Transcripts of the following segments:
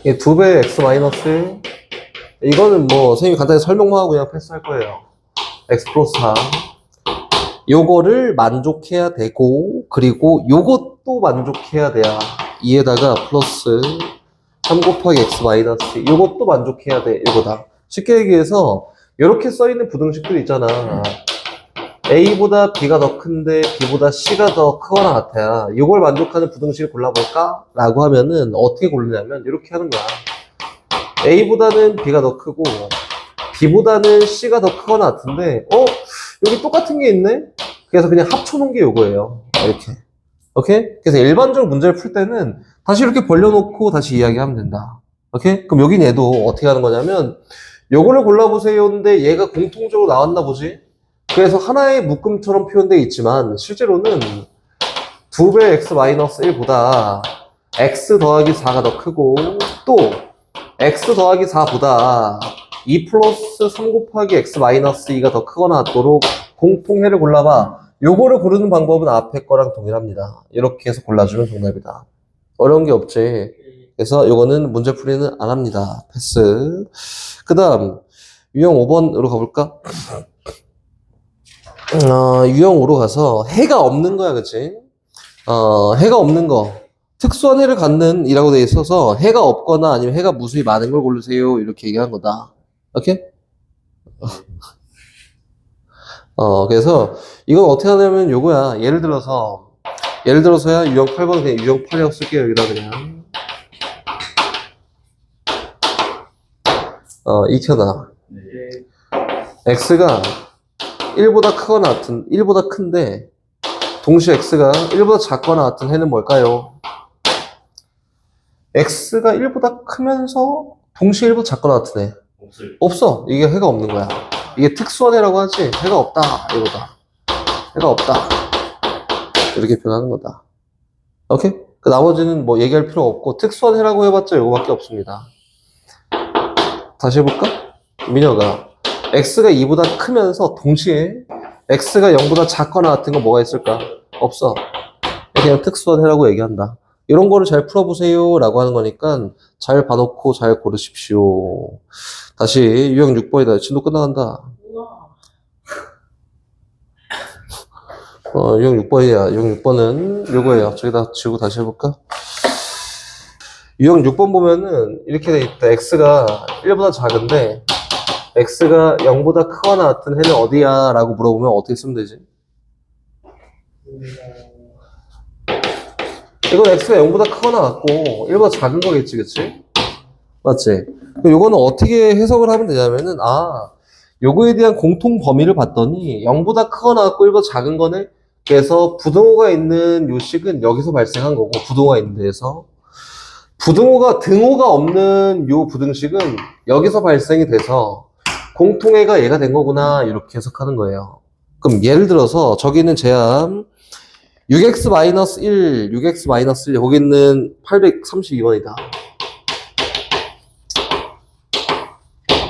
이게 두배 x 마이너스 이거는 뭐 선생님이 간단히 설명만 하고 그냥 패스할 거예요. x 플러스 3 요거를 만족해야 되고 그리고 요것도 만족해야 돼야 2에다가 플러스 3 곱하기 x 마이너스 요것도 만족해야 돼 이거다. 쉽게 얘기해서 이렇게 써있는 부등식들이 있잖아. A보다 B가 더 큰데 B보다 C가 더 크거나 같아야 이걸 만족하는 부등식을 골라볼까? 라고 하면은 어떻게 고르냐면 이렇게 하는 거야. A보다는 B가 더 크고 B보다는 C가 더 크거나 같은데 어? 여기 똑같은 게 있네? 그래서 그냥 합쳐놓은 게 이거예요. 이렇게. 오케이? 그래서 일반적으로 문제를 풀 때는 다시 이렇게 벌려놓고 다시 이야기하면 된다. 오케이? 그럼 여긴 얘도 어떻게 하는 거냐면 요거를 골라보세요인데 얘가 공통적으로 나왔나 보지? 그래서 하나의 묶음처럼 표현되어 있지만 실제로는 두배 x 마이너스 1보다 x 더하기 4가 더 크고 또 x 더하기 4보다 2 플러스 3 곱하기 x 마이너스 2가 더 크거나 같도록 공통해를 골라봐. 요거를 고르는 방법은 앞에 거랑 동일합니다. 이렇게 해서 골라주면 정답이다. 어려운 게 없지. 그래서 요거는 문제풀이는 안 합니다. 패스. 그 다음 유형 5번으로 가볼까? 어, 유형 5로 가서 해가 없는 거야, 그치? 어, 해가 없는 거. 특수한 해를 갖는 이라고 돼 있어서 해가 없거나 아니면 해가 무수히 많은 걸 고르세요. 이렇게 얘기한 거다. 오케이? 어, 그래서 이건 어떻게 하냐면 요거야. 예를 들어서, 예를 들어서야 유형 8번 그냥 유형 8이라고 쓸게요. 여기다 그냥. 어, 익혀놔. 네. x가 1보다 크거나 같은, 1보다 큰데, 동시에 x가 1보다 작거나 같은 해는 뭘까요? x가 1보다 크면서 동시에 1보다 작거나 같은 해. 없어. 이게 해가 없는 거야. 이게 특수한 해라고 하지. 해가 없다. 이거다. 해가 없다. 이렇게 표현하는 거다. 오케이? 그 나머지는 뭐 얘기할 필요 없고, 특수한 해라고 해봤자 이거밖에 없습니다. 다시 해볼까? 민혁아. X가 2보다 크면서 동시에 x가 0보다 작거나 같은 거 뭐가 있을까? 없어. 그냥 특수한 해라고 얘기한다. 이런 거를 잘 풀어보세요. 라고 하는 거니까 잘 봐놓고 잘 고르십시오. 다시 유형 6번이다. 진도 끝나간다. 어, 유형 6번이야. 유형 6번은 요거예요. 저기다 지우고 다시 해볼까? 유형 6번 보면은 이렇게 돼 있다. x가 1보다 작은데 x가 0보다 크거나 같은 해는 어디야? 라고 물어보면 어떻게 쓰면 되지? 이건 x가 0보다 크거나 같고 1보다 작은 거겠지, 그치? 맞지? 요거는 어떻게 해석을 하면 되냐면은 아 요거에 대한 공통 범위를 봤더니 0보다 크거나 같고 1보다 작은 거네? 그래서 부등호가 있는 요 식은 여기서 발생한 거고 부등호가 있는 데에서 부등호가 등호가 없는 요 부등식은 여기서 발생이 돼서 공통해가 얘가 된 거구나 이렇게 해석하는 거예요. 그럼 예를 들어서 저기 있는 제함 6x-1, 6x-1 여기 있는 832번이다.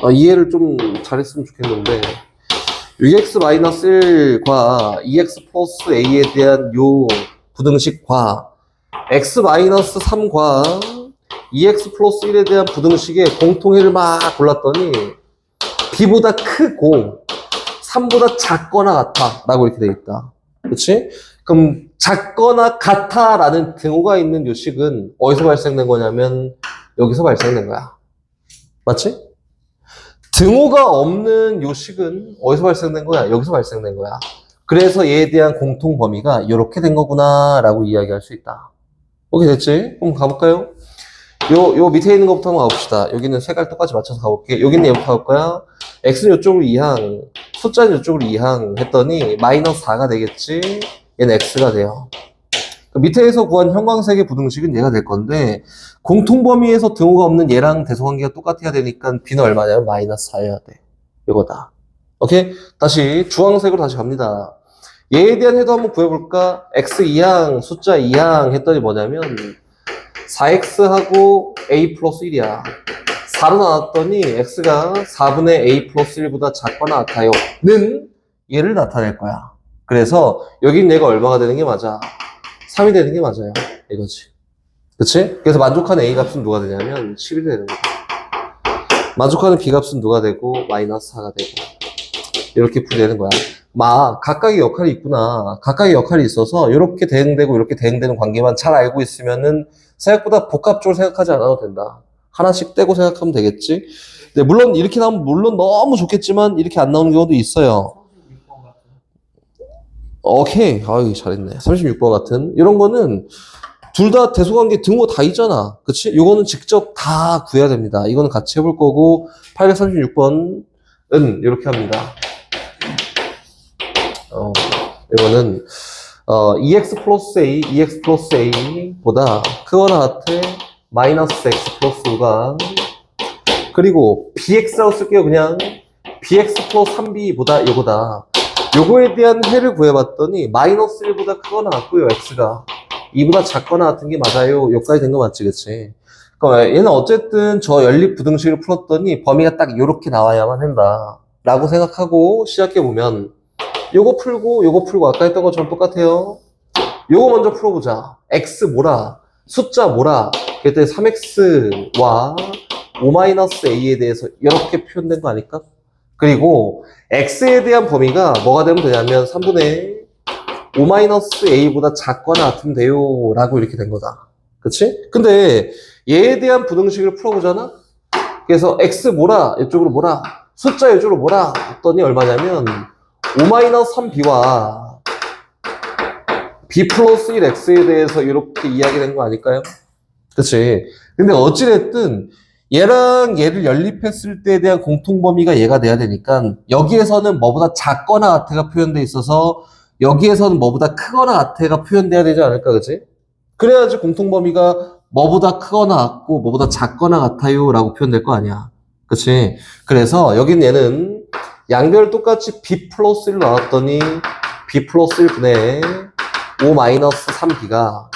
아, 이해를 좀 잘했으면 좋겠는데 6x-1과 2x 플러스 a에 대한 요 부등식과 x-3과 2x 플러스 1에 대한 부등식의 공통해를 막 골랐더니 b보다 크고 3보다 작거나 같아 라고 이렇게 돼 있다 그치? 그럼 작거나 같아 라는 등호가 있는 요 식은 어디서 발생된 거냐면 여기서 발생된 거야 맞지? 등호가 없는 요 식은 어디서 발생된 거야? 여기서 발생된 거야. 그래서 얘에 대한 공통 범위가 이렇게 된 거구나 라고 이야기할 수 있다. 오케이 됐지? 그럼 가볼까요? 요, 요 밑에 있는 것부터 한번 가봅시다. 여기는 색깔 똑같이 맞춰서 가볼게. 여기는 얘부터 가볼 거야. X는 이쪽으로 2항, 숫자는 이쪽으로 2항 했더니 마이너스 4가 되겠지? 얘는 x가 돼요. 그 밑에서 구한 형광색의 부등식은 얘가 될 건데 공통 범위에서 등호가 없는 얘랑 대소관계가 똑같아야 되니까 b는 얼마냐면 마이너스 4여야 돼. 이거다. 오케이? 다시 주황색으로 다시 갑니다. 얘에 대한 해도 한번 구해볼까? x 2항, 숫자 2항 했더니 뭐냐면 4x하고 a 플러스 1이야. 4로 나눴더니 x가 4분의 a 플러스 1보다 작거나 같아요. 는 얘를 나타낼 거야. 그래서 여긴 얘가 얼마가 되는 게 맞아? 3이 되는 게 맞아요. 이거지. 그치? 그래서 만족하는 A 값은 누가 되냐면 11이 되는 거야. 만족하는 B 값은 누가 되고 마이너스 4가 되고 이렇게 풀이되는 거야. 마 각각의 역할이 있구나. 각각의 역할이 있어서 이렇게 대응되고 이렇게 대응되는 관계만 잘 알고 있으면은 생각보다 복합적으로 생각하지 않아도 된다. 하나씩 떼고 생각하면 되겠지. 근데 물론 이렇게 나오면 물론 너무 좋겠지만 이렇게 안 나오는 경우도 있어요. 36번 같은 오케이. 아유, 잘했네. 36번 같은. 이런 거는 둘 다 대소관계 등호 다 있잖아. 그치? 요거는 직접 다 구해야 됩니다. 이거는 같이 해볼 거고, 836번은 이렇게 합니다. 어, 이거는, 어, 2x 플러스 a, 2x 플러스 a보다 크거나 같아, 마이너스 x 플러스 5가, 그리고 bx라고 쓸게요. 그냥, bx 플러스 3b보다 이거다. 요거에 대한 해를 구해봤더니 마이너스 1보다 크거나 같고요, x가. 2보다 작거나 같은 게 맞아요. 여기까지 된 거 맞지, 그치? 그러니까 얘는 어쨌든 저 연립 부등식을 풀었더니 범위가 딱 요렇게 나와야만 한다. 라고 생각하고 시작해보면 요거 풀고 요거 풀고 아까 했던 것처럼 똑같아요. 요거 먼저 풀어보자. x 뭐라? 숫자 뭐라? 그때 3x와 5-a에 대해서 이렇게 표현된 거 아닐까? 그리고 x에 대한 범위가 뭐가 되면 되냐면 3분의 5-a보다 작거나 같으면 돼요 라고 이렇게 된 거다 그치? 근데 얘에 대한 부등식을 풀어보잖아 그래서 x 뭐라 이쪽으로 뭐라 숫자 이쪽으로 뭐라 했더니 얼마냐면 5-3b와 b 플러스 1x에 대해서 이렇게 이야기된 거 아닐까요? 그치? 근데 어찌됐든 얘랑 얘를 연립했을 때에 대한 공통 범위가 얘가 돼야 되니까 여기에서는 뭐보다 작거나 같아가 표현돼 있어서 여기에서는 뭐보다 크거나 같아가 표현돼야 되지 않을까 그치? 그래야지 공통 범위가 뭐보다 크거나 같고 뭐보다 작거나 같아요 라고 표현될 거 아니야 그치? 그래서 여긴 얘는 양변을 똑같이 b 플러스 1 나왔더니 b 플러스 1분의 5 마이너스 3b가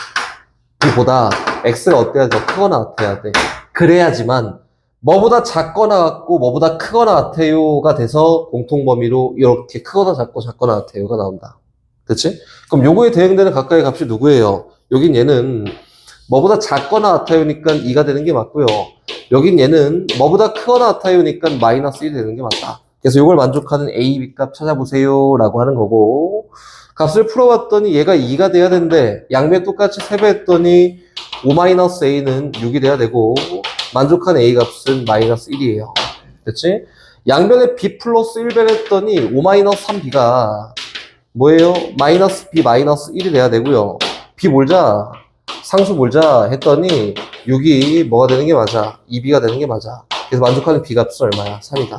b보다 x가 어때야 돼? 더 크거나 같아야 돼 그래야지만 뭐보다 작거나 같고 뭐보다 크거나 같아요가 돼서 공통 범위로 이렇게 크거나 작고 작거나 같아요가 나온다. 그치? 그럼 요거에 대응되는 각각의 값이 누구예요? 여긴 얘는 뭐보다 작거나 같아요니까 2가 되는 게 맞고요. 여긴 얘는 뭐보다 크거나 같아요니까 마이너스 1이 되는 게 맞다. 그래서 요걸 만족하는 A, B 값 찾아보세요 라고 하는 거고 값을 풀어봤더니 얘가 2가 돼야 되는데 양변 똑같이 세배했더니 5-a는 6이 돼야 되고 만족한 a 값은 마이너스 1이에요. 됐지? 양변에 b 플러스 1변 했더니 5-3b가 뭐예요? 마이너스 b 마이너스 1이 돼야 되고요. b 몰자 상수 몰자 했더니 6이 뭐가 되는 게 맞아? 2b가 되는 게 맞아. 그래서 만족하는 b 값은 얼마야? 3이다.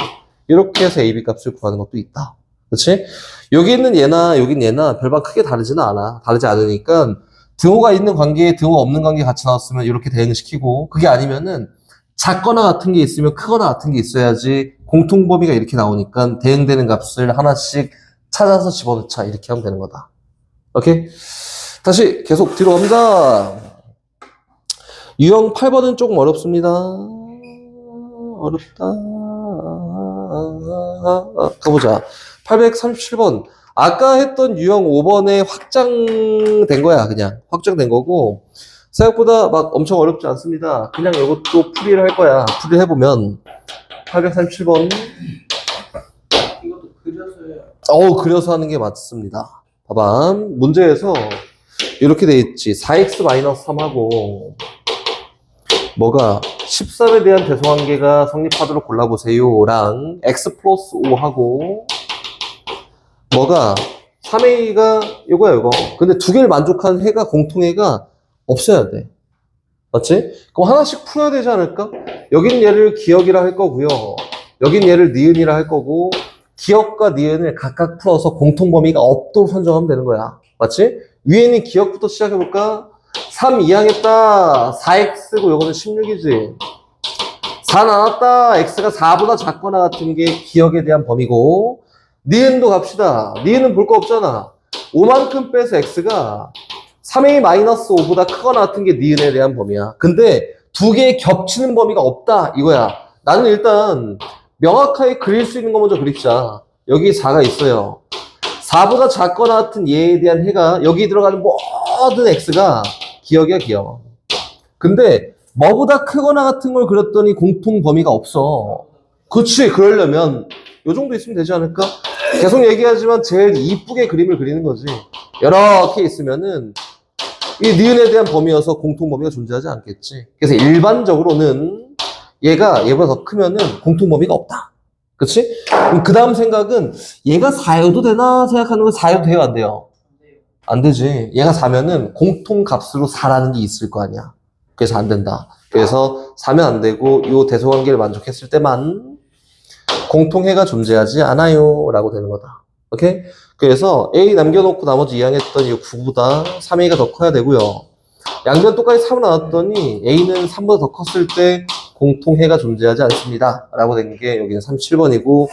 이렇게 해서 ab 값을 구하는 것도 있다. 그렇지? 여기 있는 얘나 여기 있는 얘나 별반 크게 다르지는 않아. 다르지 않으니까 등호가 있는 관계에 등호가 없는 관계 같이 나왔으면 이렇게 대응을 시키고 그게 아니면은 작거나 같은 게 있으면 크거나 같은 게 있어야지 공통 범위가 이렇게 나오니까 대응되는 값을 하나씩 찾아서 집어넣자 이렇게 하면 되는 거다. 오케이? 다시 계속 뒤로 갑니다. 유형 8번은 조금 어렵습니다. 어렵다. 가보자. 837번. 아까 했던 유형 5번에 확장된 거야, 그냥. 확장된 거고, 생각보다 막 엄청 어렵지 않습니다. 그냥 이것도 풀이를 할 거야. 풀이를 해보면, 837번. 이것도. 어우, 그려서 하는 게 맞습니다. 봐봐. 문제에서 이렇게 돼 있지. 4x-3하고, 뭐가 13에 대한 대소관계가 성립하도록 골라보세요 랑 x 플러스 5하고 뭐가 3a가 이거야 이거 근데 두 개를 만족한 해가 공통해가 없어야 돼 맞지? 그럼 하나씩 풀어야 되지 않을까? 여긴 얘를 기억이라 할 거고요 여긴 얘를 니은이라 할 거고 기억과 니은을 각각 풀어서 공통 범위가 없도록 선정하면 되는 거야 맞지? 위에는 기억부터 시작해볼까? 3 이항했다 4x고 요거는 16이지 4 나왔다 x가 4보다 작거나 같은 게 기억에 대한 범위고 니은도 갑시다. 니은은 볼 거 없잖아. 5만큼 빼서 x가 3a-5보다 크거나 같은 게 니은에 대한 범위야. 근데 두 개 겹치는 범위가 없다 이거야. 나는 일단 명확하게 그릴 수 있는 거 먼저 그리자. 여기 4가 있어요. 4보다 작거나 같은 얘에 대한 해가 여기 들어가는 모든 x가 기억이야 기억. 근데 뭐보다 크거나 같은 걸 그렸더니 공통 범위가 없어. 그치, 그러려면 요 정도 있으면 되지 않을까? 계속 얘기하지만 제일 이쁘게 그림을 그리는 거지. 이렇게 있으면은 이 니은에 대한 범위여서 공통 범위가 존재하지 않겠지. 그래서 일반적으로는 얘가 얘보다 더 크면은 공통 범위가 없다. 그치? 그 다음 생각은 얘가 4여도 되나 생각하는 건 4여도 돼요, 안 돼요? 안 되지. 얘가 4면은 공통 값으로 4라는 게 있을 거 아니야. 그래서 안 된다. 그래서 4면 안 되고 요 대소관계를 만족했을 때만 공통해가 존재하지 않아요. 라고 되는 거다. 오케이? 그래서 A 남겨놓고 나머지 이항했던 이 9보다 3A가 더 커야 되고요. 양변 똑같이 3 나왔더니 A는 3보다 더 컸을 때 공통해가 존재하지 않습니다. 라고 된게 여기는 37번이고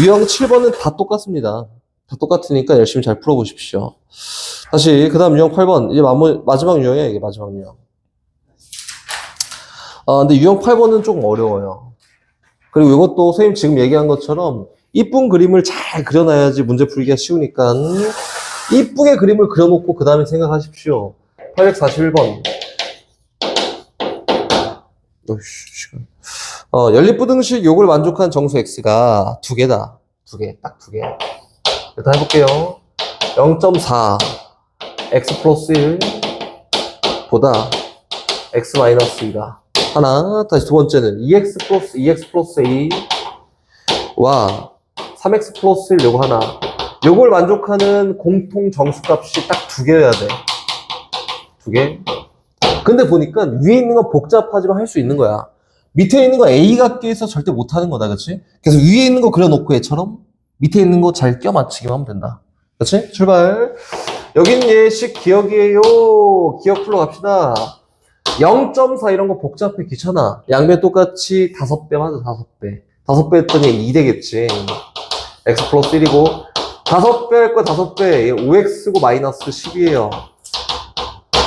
유형 7번은 다 똑같습니다. 다 똑같으니까 열심히 잘 풀어보십시오. 다시 그 다음 유형 8번 이제 마지막 유형이야 이게 마지막 유형. 아 근데 유형 8번은 조금 어려워요. 그리고 이것도 선생님 지금 얘기한 것처럼 이쁜 그림을 잘 그려놔야지 문제 풀기가 쉬우니까 이쁘게 그림을 그려놓고 그 다음에 생각하십시오. 841번. 어이씨, 시간. 어, 연립부등식 요걸 만족한 정수 x가 두 개다. 두 개, 딱 두 개. 일단 해볼게요. 0.4 x 플러스 1 보다 x 마이너스 2가 하나 다시 두 번째는 2x 플러스 2x 플러스 a와 3x 플러스 1 요거 하나 요걸 만족하는 공통 정수값이 딱 두 개여야 돼. 두 개. 근데 보니까 위에 있는 건 복잡하지만 할 수 있는 거야. 밑에 있는 거 A 같게 해서 절대 못 하는 거다, 그치? 그래서 위에 있는 거 그려놓고 얘처럼 밑에 있는 거 잘 껴 맞추기만 하면 된다. 그치? 출발. 여긴 예식 기억이에요. 기억 풀러 갑시다. 0.4 이런 거 복잡해 귀찮아. 양변 똑같이 5배 맞아, 5배. 5배 했더니 2 되겠지. x 플러스 1이고 5배 할 거 5배. 5x고 마이너스 10이에요.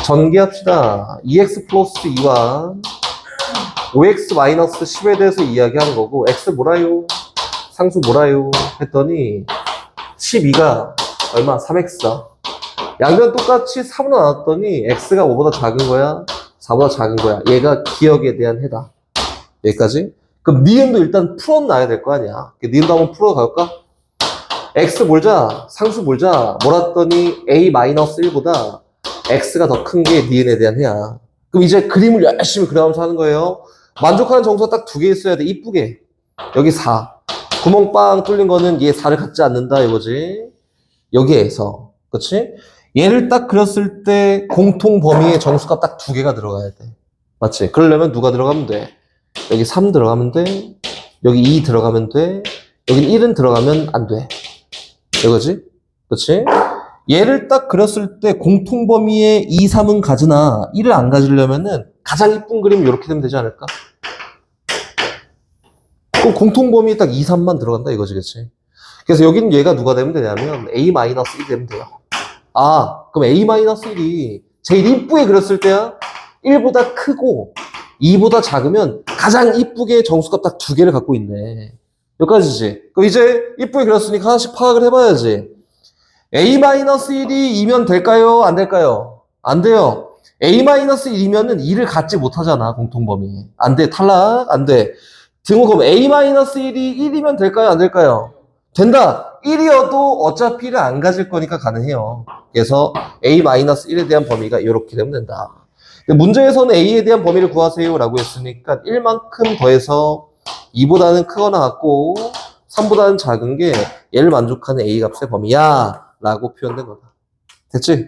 전개합시다. 2x 플러스 2와 5x 마이너스 10에 대해서 이야기하는 거고 x 뭐라요? 상수 뭐라요? 했더니 12가 얼마? 3x다. 양변 똑같이 3으로 나눴더니 x가 5보다 작은 거야? 4보다 작은 거야. 얘가 기억에 대한 해다. 여기까지? 그럼 니은도 일단 풀어놔야 될 거 아니야. 니은도 한번 풀어갈까? x 몰자, 상수 몰자, 몰았더니 a-1보다 x가 더 큰 게 니은에 대한 해야. 그럼 이제 그림을 열심히 그려가면서 하는 거예요. 만족하는 정수가 딱 두 개 있어야 돼. 이쁘게. 여기 4. 구멍 빵 뚫린 거는 얘 4를 갖지 않는다 이거지. 여기에서. 그치? 얘를 딱 그렸을 때 공통 범위의 정수가 딱 두 개가 들어가야 돼. 맞지? 그러려면 누가 들어가면 돼? 여기 3 들어가면 돼. 여기 2 들어가면 돼. 여기 1은 들어가면 안 돼. 이거지? 그치? 얘를 딱 그렸을 때 공통 범위의 2, 3은 가지나 1을 안 가지려면은 가장 이쁜 그림이 이렇게 되면 되지 않을까? 그럼 공통 범위에 딱 2, 3만 들어간다 이거지, 그치? 그래서 여기는 얘가 누가 되면 되냐면 A-1이 되면 돼요. 아, 그럼 A-1이 제일 이쁘게 그렸을 때야 1보다 크고 2보다 작으면 가장 이쁘게 정수값 딱 두 개를 갖고 있네. 여기까지지. 그럼 이제 이쁘게 그렸으니까 하나씩 파악을 해봐야지. A-1이 2면 될까요? 안 될까요? 안 돼요. A-1이면은 2를 갖지 못하잖아, 공통범위. 안 돼, 탈락, 안 돼. 등호 그럼 A-1이 1이면 될까요? 안 될까요? 된다. 1이어도 어차피 1을 안 가질 거니까 가능해요. 그래서 A-1에 대한 범위가 이렇게 되면 된다. 문제에서는 A에 대한 범위를 구하세요 라고 했으니까 1만큼 더해서 2보다는 크거나 같고 3보다는 작은 게 얘를 만족하는 A 값의 범위야 라고 표현된 거다. 됐지?